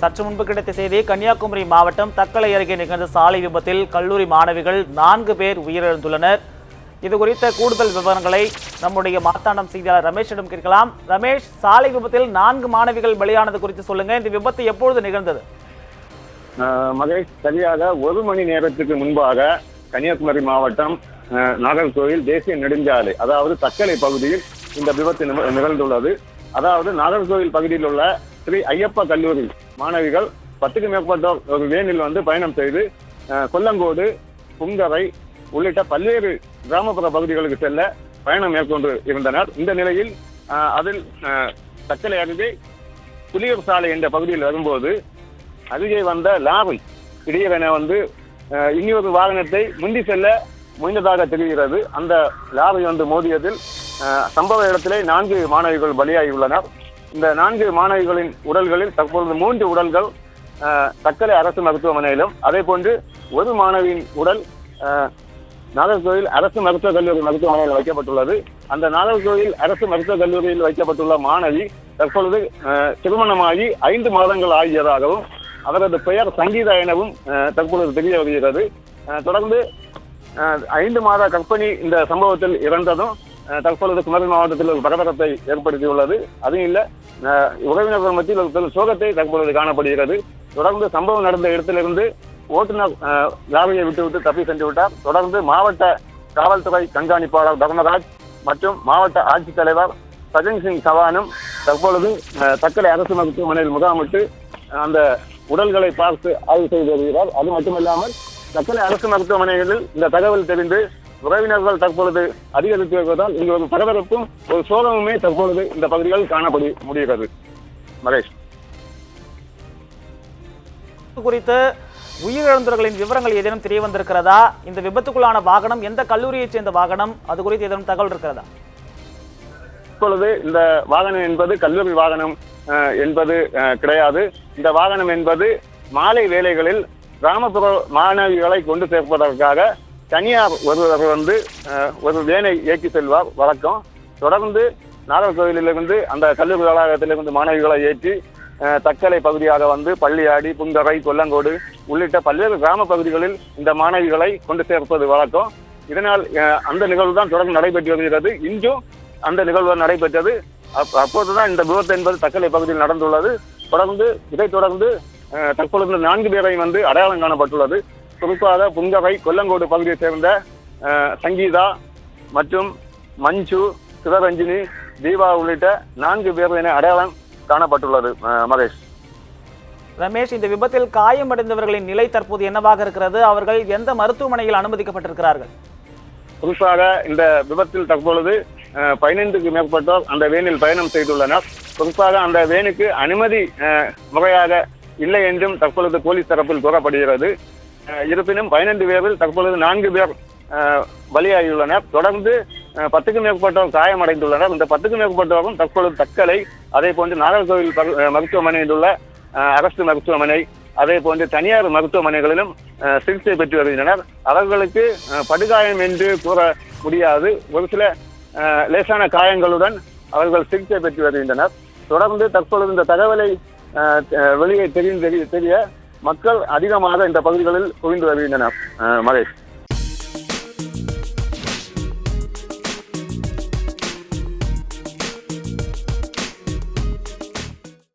சற்று முன்பு கிடைத்த செய்தி கன்னியாகுமரி மாவட்டம் தக்கலை அருகே நிகழ்ந்த சாலை விபத்தில் கல்லூரி மாணவிகள் நான்கு பேர் உயிரிழந்துள்ளனர். இது குறித்த கூடுதல் விவரங்களை நம்முடைய மாத்தாண்டம் செய்தியாளர் ரமேஷிடம் கேட்கலாம். ரமேஷ் சாலை விபத்தில் நான்கு மாணவிகள் பலியானது குறித்து சொல்லுங்க. இந்த விபத்து எப்பொழுது நிகழ்ந்தது? மகேஷ் சரியாக ஒரு மணி நேரத்துக்கு முன்பாக கன்னியாகுமரி மாவட்டம் நாகர்கோவில் தேசிய நெடுஞ்சாலை அதாவது தக்கலை பகுதியில் இந்த விபத்து நிகழ்ந்துள்ளது. அதாவது நாகர்கோவில் பகுதியில் உள்ள ஸ்ரீ ஐயப்பா கல்லூரி மாணவிகள் பத்துக்கு மேற்பட்டோர் ஒரு வேனில் வந்து பயணம் செய்து கொல்லங்கோடு புங்கரை உள்ளிட்ட பல்வேறு கிராமப்புற பகுதிகளுக்கு செல்ல பயணம் மேற்கொண்டு இருந்தனர். இந்த நிலையில் அதில் தக்கலை அருகே புலியூர் சாலை என்ற பகுதியில் வரும்போது அருகே வந்த லாரி திடீரென வந்து இன்னொரு வாகனத்தை முந்தி செல்ல முயன்றதாக தெரிகிறது. அந்த லாரி வந்து மோதியதில் சம்பவ இடத்திலே நான்கு மாணவிகள் பலியாகியுள்ளனர். இந்த நான்கு மாணவிகளின் உடல்களில் தற்பொழுது மூன்று உடல்கள் அஹ், தக்கலை அரசு மருத்துவமனையிலும். அதே போன்று ஒரு மாணவியின் உடல் நாகர்கோவில் அரசு மருத்துவக் கல்லூரி மருத்துவமனையில் வைக்கப்பட்டுள்ளது. அந்த நாகர்கோவில் அரசு மருத்துவக் கல்லூரியில் வைக்கப்பட்டுள்ள மாணவி தற்பொழுது திருமணமாகி ஐந்து மாதங்கள் ஆகியதாகவும் அவரது பெயர் சங்கீதா எனவும் தற்பொழுது தெரிய வருகிறது. தொடர்ந்து ஐந்து மாத கற்பனி இந்த சம்பவத்தில் இறந்ததும் தற்பொழுது குமரி மாவட்டத்தில் ஒரு பரபரப்பை ஏற்படுத்தியுள்ளது. அதுவும் இல்லை உறவினர்கள் மத்தியில் ஒரு பெரும் சோகத்தை தற்பொழுது காணப்படுகிறது. தொடர்ந்து சம்பவம் நடந்த இடத்திலிருந்து ஓட்டுநர் லாரியை விட்டுவிட்டு தப்பி சென்று விட்டார். தொடர்ந்து மாவட்ட காவல்துறை கண்காணிப்பாளர் தர்மராஜ் மற்றும் மாவட்ட ஆட்சித்தலைவர் சஜன் சிங் சவானும் தற்பொழுது தக்கலை அரசு மருத்துவமனையில் முகாமிட்டு அந்த உடல்களை பார்த்து ஆய்வு செய்து வருகிறார். அது மட்டுமல்லாமல் தக்கலை அரசு மருத்துவமனைகளில் இந்த தகவல் தெரிந்து உறவினர்கள் தற்பொழுது அதிகரித்து வருவதால் இங்கு ஒரு பரபரப்பும் ஒரு சோகமுமே தற்பொழுது இந்த பகுதிகளில் காணப்படி முடிகிறது. மகேஷ். குறித்து உயிரிழந்தவர்களின் விவரங்கள் ஏதேனும் தெரிய வந்திருக்கிறதா இந்த விபத்துக்குள்ளான வாகனம் எந்த கல்லூரியைச் சேர்ந்த வாகனம்? அது குறித்து ஏதேனும் தகவல் இருக்கிறதா? இப்பொழுது இந்த வாகனம் என்பது கல்லூரி வாகனம் என்பது கிடையாது. இந்த வாகனம் என்பது மாலை வேளைகளில் கிராமப்புற மாணவிகளை கொண்டு சேர்ப்பதற்காக தனியார் ஒருவர் வந்து ஒரு வேனை இயக்கி செல்வார். வழக்கம் தொடர்ந்து நாகர்கோவிலிருந்து அந்த கல்லூரி வளாகத்திலிருந்து மாணவிகளை ஏற்றி தக்கலை பகுதியாக வந்து பள்ளியாடி புங்கரை கொல்லங்கோடு உள்ளிட்ட பல்வேறு கிராம பகுதிகளில் இந்த மாணவிகளை கொண்டு சேர்ப்பது வழக்கம். இதனால் அந்த நிகழ்வு தான் தொடர்ந்து நடைபெற்று வருகிறது. இன்றும் அந்த நிகழ்வு நடைபெற்றது. அப்போதுதான் இந்த விபத்து என்பது தக்கலை பகுதியில் நடந்துள்ளது. தொடர்ந்து இதைத் தொடர்ந்து தற்பொழுது இந்த நான்கு பேரை வந்து அடையாளம் காணப்பட்டுள்ளது. குறிப்பாக புங்கவை கொல்லங்கோடு பகுதியைச் சேர்ந்த சங்கீதா மற்றும் மஞ்சு சிவரஞ்சினி தீபா உள்ளிட்ட நான்கு பேர் என அடையாளம் காணப்பட்டுள்ளது மகேஷ். ரமேஷ் இந்த விபத்தில் காயமடைந்தவர்களின் நிலை தற்போது என்னவாக இருக்கிறது? அவர்கள் எந்த மருத்துவமனையில் அனுமதிக்கப்பட்டிருக்கிறார்கள்? குறிப்பாக இந்த விபத்தில் தற்பொழுது பதினைந்துக்கு மேற்பட்டோர் அந்த வேனில் பயணம் செய்துள்ளனர். குறிப்பாக அந்த வேனுக்கு அனுமதி முறையாக இல்லை என்றும் தற்பொழுது போலீஸ் தரப்பில் கூறப்படுகிறது. இருப்பினும் பதினைந்து பேரில் தற்பொழுது நான்கு பேர் பலியாகியுள்ளனர். தொடர்ந்து பத்துக்கும் மேற்பட்டோர் காயமடைந்துள்ளனர். இந்த பத்துக்கும் மேற்பட்டோரும் தற்பொழுது தக்கலை அதே போன்று நாகர்கோவில் மருத்துவமனையில் உள்ள அரசு மருத்துவமனை அதே போன்று தனியார் மருத்துவமனைகளிலும் சிகிச்சை பெற்று வருகின்றனர். அவர்களுக்கு படுகாயம் என்று கூற முடியாது. ஒரு சில லேசான காயங்களுடன் அவர்கள் சிகிச்சை பெற்று வருகின்றனர். தொடர்ந்து தற்பொழுது இந்த தகவலை வெளியே தெரியும் தெரிய தெரிய மக்கள் அதிகமாக இந்த பகுதிகளில் குவிந்து வருகின்றனர் மகேஷ்.